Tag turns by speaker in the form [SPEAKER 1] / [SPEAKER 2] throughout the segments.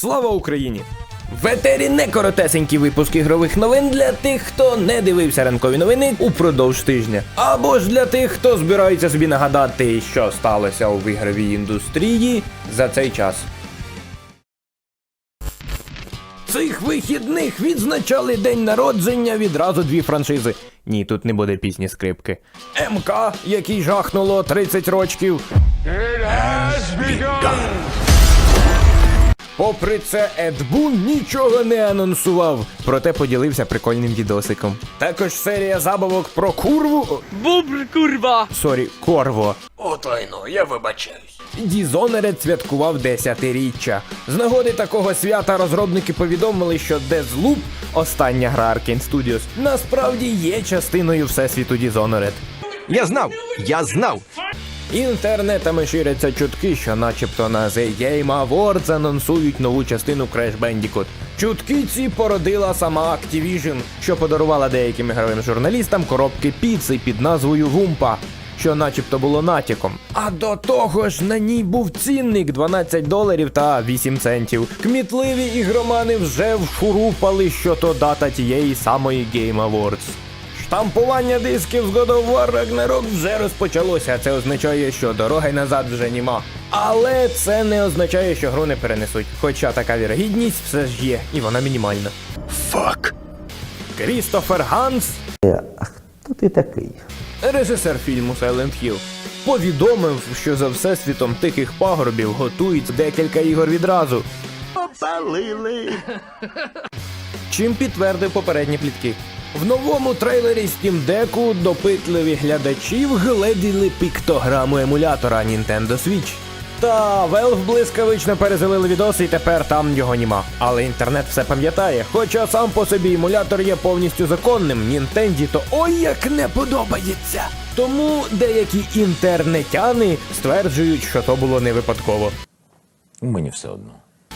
[SPEAKER 1] Слава Україні! В етері не коротесенький випуск ігрових новин для тих, хто не дивився ранкові новини упродовж тижня. Або ж для тих, хто збирається собі нагадати, що сталося у ігровій індустрії за цей час. Цих вихідних відзначали день народження відразу дві франшизи. Ні, тут не буде пісні скрипки. МК, який жахнуло 30 рочків. Попри це, Ед Бун нічого не анонсував, проте поділився прикольним відосиком. Також серія забавок про курву.
[SPEAKER 2] Бубр, курва!
[SPEAKER 1] Сорі, корво.
[SPEAKER 3] Отойно, я вибачаюсь.
[SPEAKER 1] Dishonored святкував 10-річчя. З нагоди такого свята розробники повідомили, що Deathloop, остання гра Arkane Studios, насправді є частиною всесвіту Dishonored.
[SPEAKER 4] Я знав, я знав.
[SPEAKER 1] Інтернетами ширяться чутки, що начебто на The Game Awards анонсують нову частину Crash Bandicoot. Чутки ці породила сама Activision, що подарувала деяким ігровим журналістам коробки піци під назвою Вумпа, що начебто було натяком. А до того ж на ній був цінник 12 доларів та 8 центів. Кмітливі ігромани вже вшурупали, що то дата тієї самої Game Awards. Штампування дисків з God of War Ragnarok вже розпочалося. Це означає, що дороги назад вже нема. Але це не означає, що гру не перенесуть. Хоча така вірогідність все ж є, і вона мінімальна.
[SPEAKER 3] Фак.
[SPEAKER 1] Крістофер Ганс, А
[SPEAKER 5] Хто ти такий?
[SPEAKER 1] режисер фільму Silent Hill, повідомив, що за всесвітом тихих пагорбів готують декілька ігор відразу.
[SPEAKER 3] Попалили.
[SPEAKER 1] чим підтвердив попередні плітки. В новому трейлері Steam Deck допитливі глядачі вгледіли піктограму емулятора Nintendo Switch. Та Valve блискавично перезалили відоси і тепер там його нема. Але інтернет все пам'ятає. Хоча сам по собі емулятор є повністю законним, Нінтенді то ой як не подобається. Тому деякі інтернетяни стверджують, що то було не випадково.
[SPEAKER 4] Мені все одно.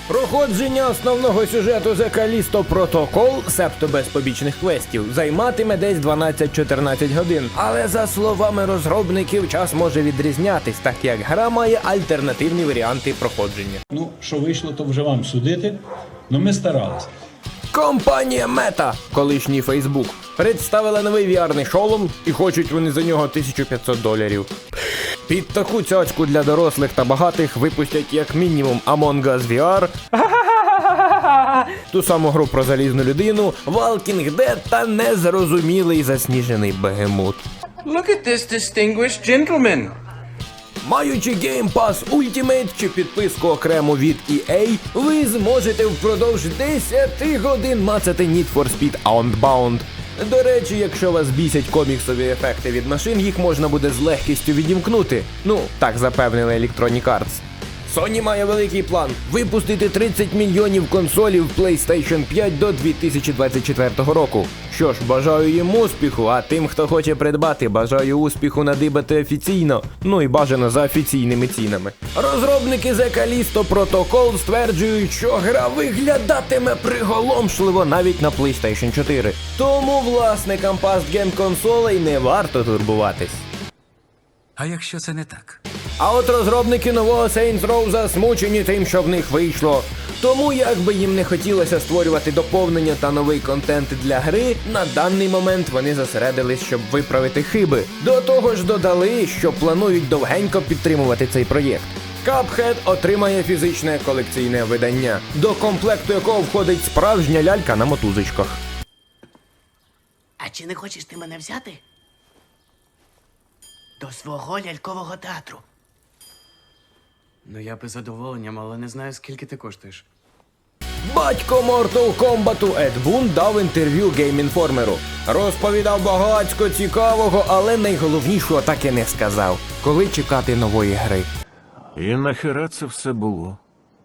[SPEAKER 1] Проходження основного сюжету The Callisto Protocol, себто без побічних квестів, займатиме десь 12-14 годин. Але за словами розробників, час може відрізнятись, так як гра має альтернативні варіанти проходження.
[SPEAKER 6] Ну, що вийшло, то вже вам судити. Ну ми старалися.
[SPEAKER 1] Компанія Meta, колишній Facebook, представила новий VR-ний шолом і хочуть вони за нього 1500 доларів. Під таку цьочку для дорослих та багатих випустять як мінімум Among Us VR, ту саму гру про залізну людину, Walking Dead та незрозумілий засніжений бегемут.
[SPEAKER 2] Look at this distinguished gentleman.
[SPEAKER 1] Маючи Game Pass Ultimate чи підписку окремо від EA, ви зможете впродовж 10 годин мацати Need for Speed Unbound. До речі, якщо вас бісять коміксові ефекти від машин, їх можна буде з легкістю відімкнути. Ну, так запевнили Electronic Arts. Sony має великий план випустити 30 мільйонів консолів PlayStation 5 до 2024 року. Що ж, бажаю їм успіху, а тим, хто хоче придбати, бажаю успіху надибати офіційно, ну і бажано за офіційними цінами. Розробники The Callisto Protocol стверджують, що гра виглядатиме приголомшливо навіть на PlayStation 4. Тому власникам Past Game консолей не варто турбуватись.
[SPEAKER 7] А якщо це не так?
[SPEAKER 1] А от розробники нового Saints Row засмучені тим, що в них вийшло. Тому, як би їм не хотілося створювати доповнення та новий контент для гри, на даний момент вони зосередились, щоб виправити хиби. До того ж додали, що планують довгенько підтримувати цей проєкт. Cuphead отримає фізичне колекційне видання, до комплекту якого входить справжня лялька на мотузочках.
[SPEAKER 8] А чи не хочеш ти мене взяти? До свого лялькового театру.
[SPEAKER 2] Ну я би задоволенням, але не знаю, скільки ти коштуєш.
[SPEAKER 1] Батько Mortal Kombat Ед Бун дав інтерв'ю Game Informer. Розповідав багацько цікавого, але найголовнішого так і не сказав. Коли чекати нової гри.
[SPEAKER 3] І нахера це все було?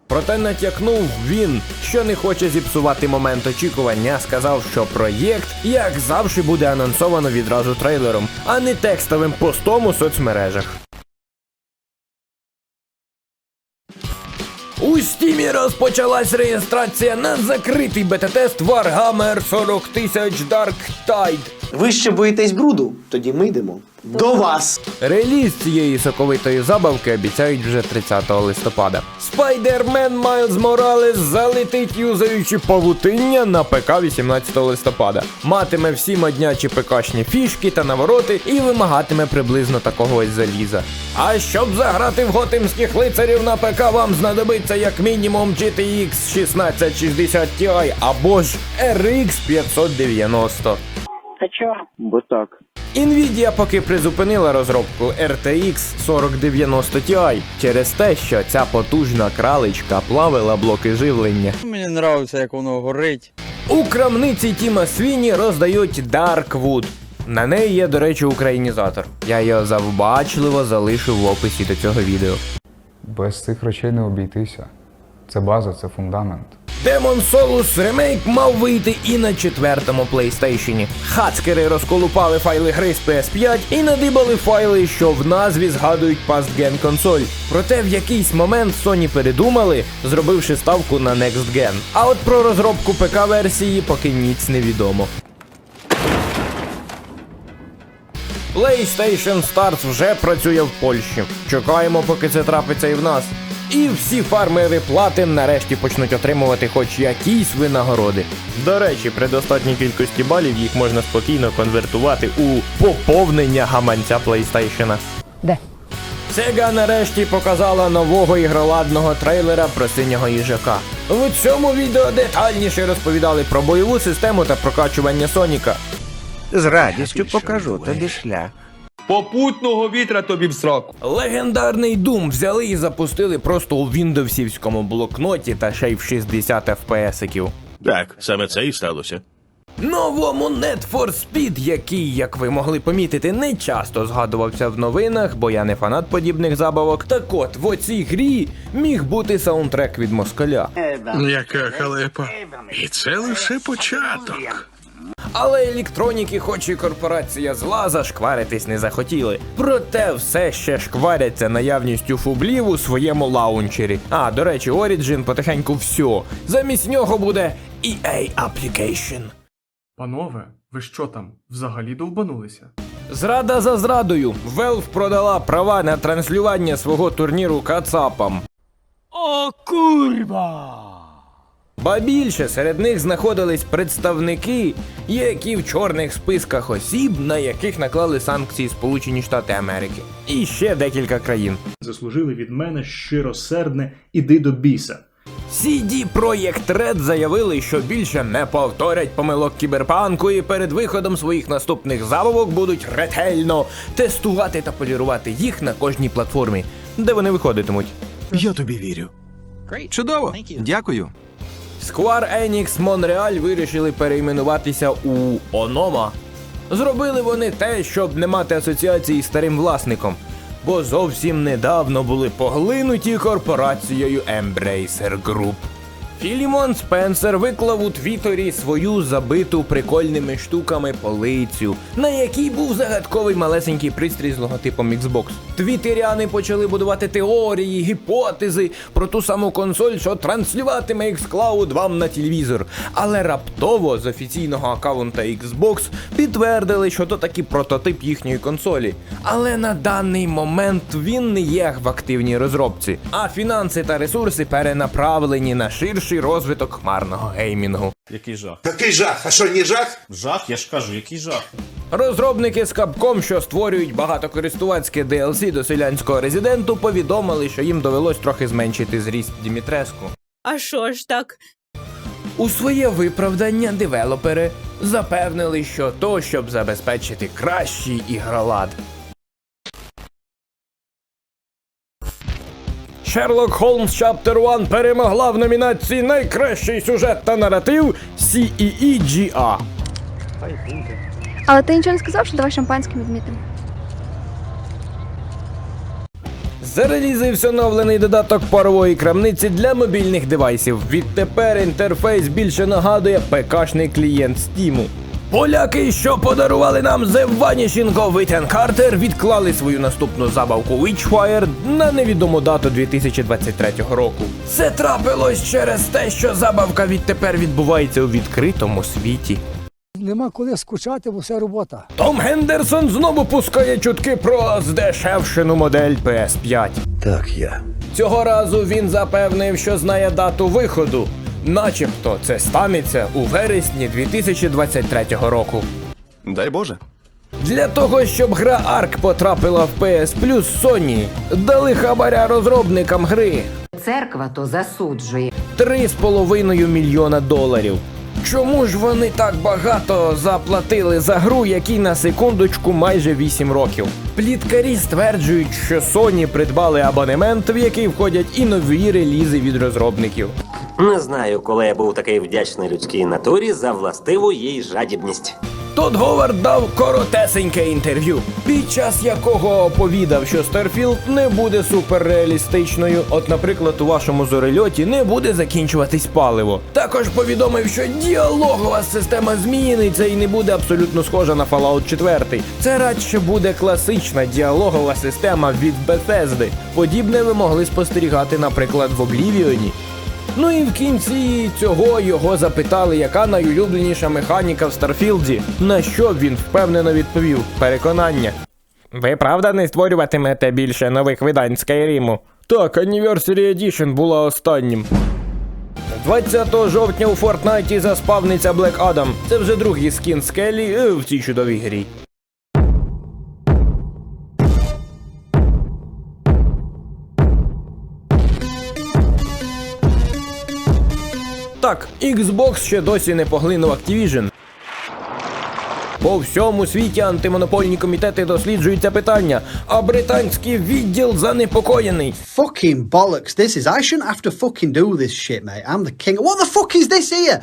[SPEAKER 1] Проте натякнув він, що не хоче зіпсувати момент очікування, сказав, що проєкт, як завжди, буде анонсовано відразу трейлером, а не текстовим постом у соцмережах. У стімі розпочалась реєстрація на закритий бета-тест Warhammer 40 000 Dark Tide.
[SPEAKER 9] Ви ще боїтесь бруду? Тоді ми йдемо до вас.
[SPEAKER 1] Реліз цієї соковитої забавки обіцяють вже 30 листопада. Спайдермен Майлз Моралес залетить юзаючи павутиння на ПК 18 листопада. Матиме всі моднячі ПКшні фішки та навороти і вимагатиме приблизно такого ось заліза. А щоб заграти в готимських лицарів на ПК, вам знадобиться як мінімум GTX 1660 Ti або ж RX 590. Nvidia поки призупинила розробку RTX 4090 Ti через те, що ця потужна кралечка плавила блоки живлення.
[SPEAKER 10] Мені подобається, як воно горить.
[SPEAKER 1] У крамниці Тіма Свіні роздають Darkwood. На неї є, до речі, українізатор. Я його завбачливо залишив в описі до цього відео.
[SPEAKER 11] Без цих речей не обійтися. Це база, це фундамент.
[SPEAKER 1] Demon Souls ремейк мав вийти і на четвертому PlayStation. Хацкери розколупали файли гри з PS5 і надибали файли, що в назві згадують Gen консоль. Проте в якийсь момент Sony передумали, зробивши ставку на Next Gen. А от про розробку ПК-версії поки ніц не відомо. PlayStation Stars вже працює в Польщі. Чекаємо, поки це трапиться і в нас. І всі фармери платин нарешті почнуть отримувати хоч якісь винагороди. До речі, при достатній кількості балів їх можна спокійно конвертувати у поповнення гаманця PlayStation.
[SPEAKER 12] Де?
[SPEAKER 1] Sega нарешті показала нового ігроладного трейлера про синього їжака. В цьому відео детальніше розповідали про бойову систему та прокачування Соніка.
[SPEAKER 5] З радістю покажу тобі шлях.
[SPEAKER 6] Попутного вітра тобі в сраку.
[SPEAKER 1] Легендарний Doom взяли і запустили просто у віндовсівському блокноті та ще й в 60 FPS-иків.
[SPEAKER 3] Так, саме це і сталося.
[SPEAKER 1] Новому Need for Speed, який, як ви могли помітити, не часто згадувався в новинах, бо я не фанат подібних забавок. Так от, в оцій грі міг бути саундтрек від москаля.
[SPEAKER 3] Яка халепа. І це лише початок.
[SPEAKER 1] Але електроніки, хоч і корпорація зла, зашкваритись не захотіли. Проте все ще шкваряться наявністю фублів у своєму лаунчері. А, до речі, Origin потихеньку все. Замість нього буде EA Application.
[SPEAKER 2] Панове, ви що там, взагалі довбанулися?
[SPEAKER 1] Зрада за зрадою. Valve продала права на транслювання свого турніру Кацапам.
[SPEAKER 8] О, курва!
[SPEAKER 1] Ба більше серед них знаходились представники, які в чорних списках осіб, на яких наклали санкції Сполучені Штати Америки, і ще декілька країн.
[SPEAKER 6] Заслужили від мене щиросердне іди до біса.
[SPEAKER 1] CD Projekt Red заявили, що більше не повторять помилок кіберпанку і перед виходом своїх наступних забавок будуть ретельно тестувати та полірувати їх на кожній платформі, де вони виходитимуть.
[SPEAKER 3] Я тобі вірю.
[SPEAKER 4] Чудово! Дякую.
[SPEAKER 1] Square Enix Montreal вирішили перейменуватися у Onoma. Зробили вони те, щоб не мати асоціації з старим власником, бо зовсім недавно були поглинуті корпорацією Embracer Group. Філімон Спенсер виклав у Твіттері свою забиту прикольними штуками полицю, на якій був загадковий малесенький пристрій з логотипом Xbox. Твіттеряни почали будувати теорії, гіпотези про ту саму консоль, що транслюватиме xCloud вам на телевізор. Але раптово з офіційного аккаунта Xbox підтвердили, що то таки прототип їхньої консолі. Але на даний момент він не є в активній розробці, а фінанси та ресурси перенаправлені на ширший розвиток хмарного геймінгу.
[SPEAKER 6] Який жах.
[SPEAKER 9] Який жах? А що, не жах?
[SPEAKER 6] Жах, я ж кажу, який жах.
[SPEAKER 1] Розробники з Capcom, що створюють багатокористувацьке DLC до селянського резиденту, повідомили, що їм довелось трохи зменшити зріст Дімітреску.
[SPEAKER 12] А що ж так?
[SPEAKER 1] У своє виправдання девелопери запевнили, що то, щоб забезпечити кращий ігролад. Sherlock Holmes Chapter 1 перемогла в номінації Найкращий сюжет та наратив CEEGA.
[SPEAKER 12] Але ти нічого не сказав, що давай шампанським відмітимо.
[SPEAKER 1] Зарелізився оновлений додаток парової крамниці для мобільних девайсів. Відтепер інтерфейс більше нагадує ПКшний клієнт Steam. Поляки, що подарували нам The Vanishing of Ethan Carter, відклали свою наступну забавку Witchfire на невідому дату 2023 року. Це трапилось через те, що забавка відтепер відбувається у відкритому світі.
[SPEAKER 6] Нема коли скучати, бо все робота.
[SPEAKER 1] Том Гендерсон знову пускає чутки про здешевшену модель PS5.
[SPEAKER 5] Так я.
[SPEAKER 1] Цього разу він запевнив, що знає дату виходу. Начебто це станеться у вересні 2023 року.
[SPEAKER 4] Дай Боже.
[SPEAKER 1] Для того, щоб гра Ark потрапила в PS Plus Sony, дали хабаря розробникам гри
[SPEAKER 12] Церква то засуджує.
[SPEAKER 1] 3,5 мільйона доларів. Чому ж вони так багато заплатили за гру, якій на секундочку майже 8 років? Пліткарі стверджують, що Sony придбали абонемент, в який входять і нові релізи від розробників.
[SPEAKER 8] Не знаю, коли я був такий вдячний людській натурі за властиву їй жадібність.
[SPEAKER 1] Тодд Говард дав коротесеньке інтерв'ю, під час якого оповідав, що Starfield не буде суперреалістичною. От, наприклад, у вашому зорельоті не буде закінчуватись паливо. Також повідомив, що діалогова система зміниться і не буде абсолютно схожа на Fallout 4. Це радше буде класична діалогова система від Bethesda. Подібне ви могли спостерігати, наприклад, в Oblivion. Ну і в кінці цього його запитали, яка найулюбленіша механіка в Старфілді. На що він впевнено відповів переконання. Ви правда не створюватимете більше нових видань Скайріму? Так, Anniversary Edition була останнім. 20 жовтня у Фортнайті заспавниться Black Adam. Це вже другий скін Скелі е, в цій чудовій грі. Так, Xbox ще досі не поглинув Activision. По всьому світі антимонопольні комітети досліджують це питання, а британський відділ занепокоєний.
[SPEAKER 9] Fucking bollocks this is. I shouldn't have to fucking do this shit, mate. I'm the king. What the fuck is this here?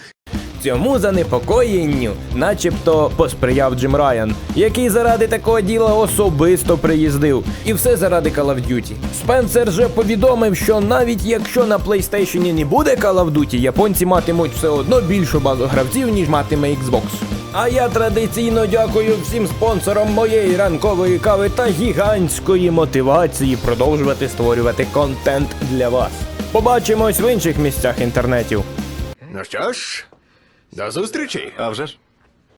[SPEAKER 1] Цьому занепокоєнню, начебто, посприяв Джим Райан, який заради такого діла особисто приїздив. І все заради Call of Duty. Спенсер же повідомив, що навіть якщо на PlayStation не буде Call of Duty, японці матимуть все одно більшу базу гравців, ніж матиме Xbox. А я традиційно дякую всім спонсорам моєї ранкової кави та гігантської мотивації продовжувати створювати контент для вас. Побачимось в інших місцях інтернетів.
[SPEAKER 3] Ну що ж, до зустрічі.
[SPEAKER 4] А вже ж.